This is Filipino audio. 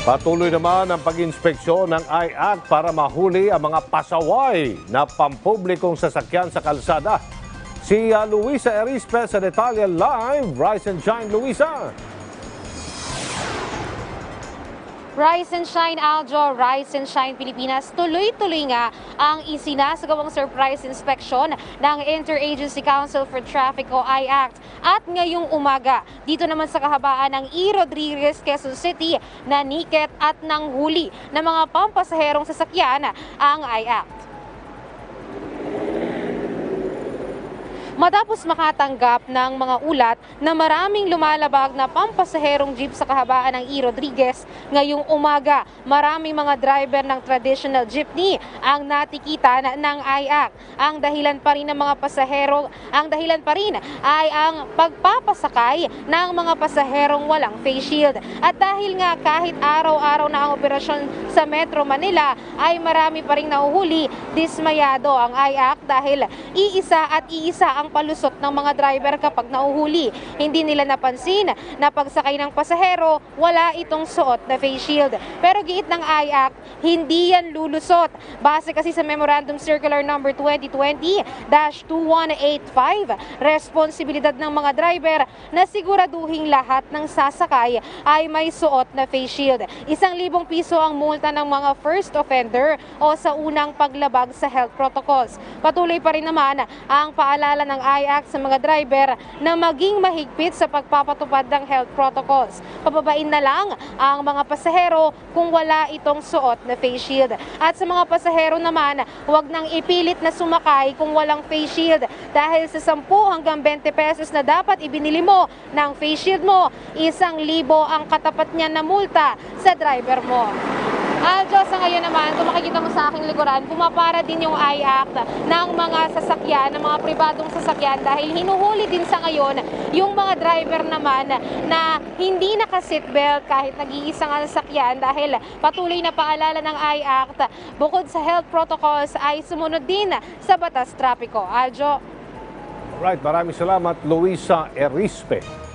Patuloy naman ang pag-inspeksyon ng IAC para mahuli ang mga pasaway na pampublikong sasakyan sa kalsada. Si uh, Luisa Erispe sa Detalye Live. Rise and shine, Luisa. Rise and Shine Aljo, Rise and Shine Pilipinas, tuloy-tuloy nga ang isinasagawang surprise inspection ng Interagency Council for Traffic o IACT. At ngayong umaga, dito naman sa kahabaan ng E. Rodriguez, Quezon City, na niket at nang huli ng mga pampasaherong sasakyan ang IACT. Matapos makatanggap ng mga ulat na maraming lumalabag na pampasaherong jeep sa kahabaan ng E. Rodriguez, ngayong umaga, maraming mga driver ng traditional jeepney ang natikita na, ng IAC. Ang dahilan pa rin ng mga pasahero, ang dahilan pa rin ay ang pagpapasakay ng mga pasaherong walang face shield. At dahil nga kahit araw-araw na ang operasyon sa Metro Manila ay marami pa rin nahuhuli, dismayado ang IAC dahil iisa at iisa ang palusot ng mga driver kapag nauhuli. Hindi nila napansin na pagsakay ng pasahero, wala itong suot na face shield. Pero giit ng IAC, hindi yan lulusot. Base kasi sa Memorandum Circular Number 2020-2185, responsibilidad ng mga driver na siguraduhing lahat ng sasakay ay may suot na face shield. Isang libong piso ang multa ng mga first offender o sa unang paglabag sa health protocols. Patuloy pa rin naman ang paalala ng IAC sa mga driver na maging mahigpit sa pagpapatupad ng health protocols. Pababain na lang ang mga pasahero kung wala itong suot na face shield. At sa mga pasahero naman, huwag nang ipilit na sumakay kung walang face shield dahil sa 10 hanggang 20 pesos na dapat ibinili mo ng face shield mo, isang libo ang katapat niya na multa sa driver mo. Aljo, sa ngayon naman, kung makikita mo sa aking likuran, pumapara din yung IACT ng mga sasakyan, ng mga pribadong sasakyan dahil hinuhuli din sa ngayon yung mga driver naman na hindi naka-seatbelt kahit nag-iisang sasakyan dahil patuloy na paalala ng IACT bukod sa health protocols ay sumunod din sa batas trapiko. Aljo. Right, maraming salamat, Luisa Erispe.